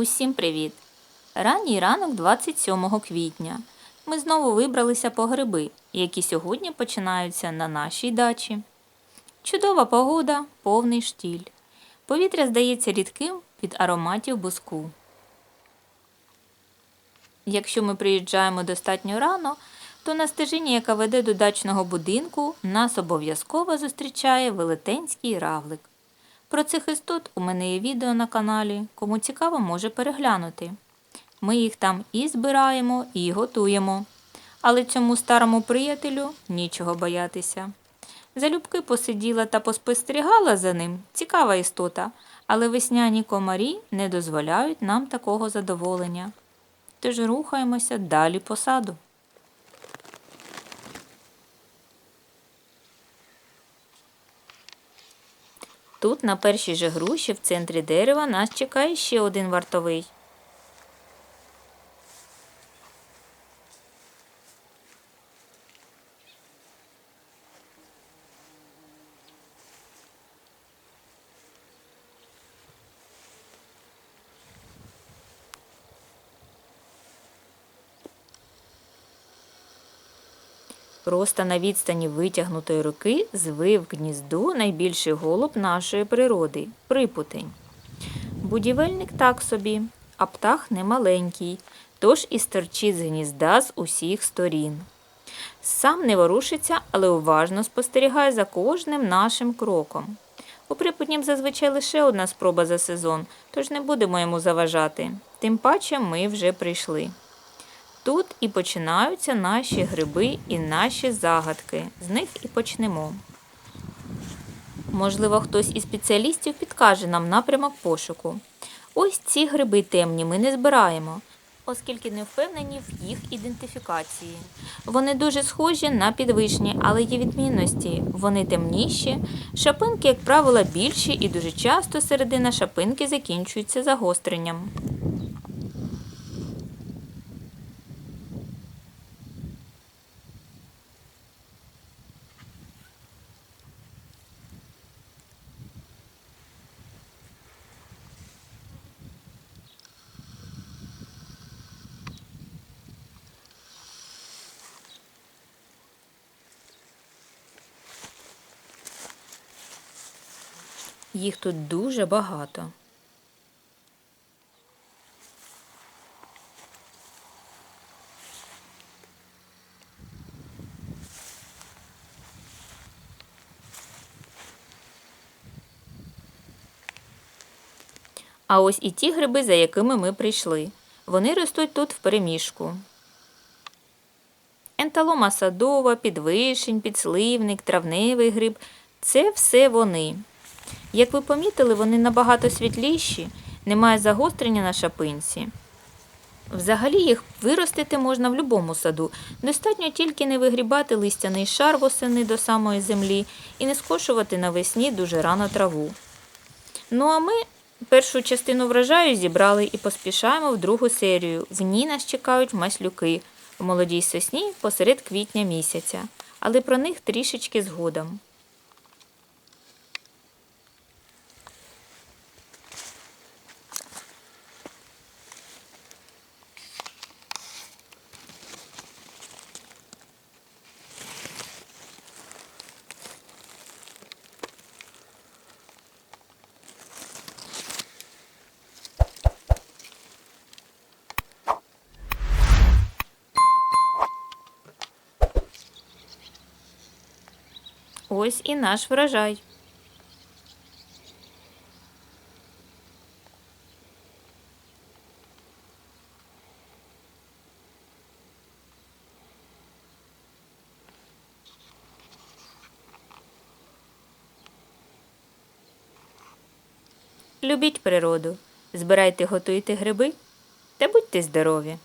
Усім привіт! Ранній ранок 27 квітня. Ми знову вибралися по гриби, які сьогодні починаються на нашій дачі. Чудова погода, повний штіль. Повітря здається рідким від ароматів буску. Якщо ми приїжджаємо достатньо рано, то на стежині, яка веде до дачного будинку, нас обов'язково зустрічає велетенський равлик. Про цих істот у мене є відео на каналі, кому цікаво, може переглянути. Ми їх там і збираємо, і готуємо. Але цьому старому приятелю нічого боятися. Залюбки посиділа та поспостерігала за ним цікава істота, але весняні комарі не дозволяють нам такого задоволення. Тож рухаємося далі по саду. Тут, на першій же груші, в центрі дерева, нас чекає ще один вартовий. Просто на відстані витягнутої руки звив гнізду найбільший голуб нашої природи припутень. Будівельник так собі, а птах немаленький, тож і стерчить з гнізда з усіх сторін. Сам не ворушиться, але уважно спостерігає за кожним нашим кроком. У припутнім зазвичай лише одна спроба за сезон, тож не будемо йому заважати. Тим паче ми вже прийшли. Тут і починаються наші гриби і наші загадки. З них і почнемо. Можливо, хтось із спеціалістів підкаже нам напрямок пошуку. Ось ці гриби темні ми не збираємо, оскільки не впевнені в їх ідентифікації. Вони дуже схожі на підвишні, але є відмінності. Вони темніші, шапинки, як правило, більші і дуже часто середина шапинки закінчується загостренням. Їх тут дуже багато. А ось і ті гриби, за якими ми прийшли. Вони ростуть тут впереміжку. Енталома садова, підвишень, підсливник, травневий гриб це все вони. Як ви помітили, вони набагато світліші, немає загострення на шапинці. Взагалі їх виростити можна в будь-якому саду. Достатньо тільки не вигрібати листяний шар восени до самої землі і не скошувати навесні дуже рано траву. Ну а ми першу частину врожаю зібрали і поспішаємо в другу серію. В ній нас чекають маслюки в молодій сосні посеред квітня місяця, але про них трішечки згодом. Ось і наш врожай. Любіть природу, збирайте, готуйте гриби та будьте здорові!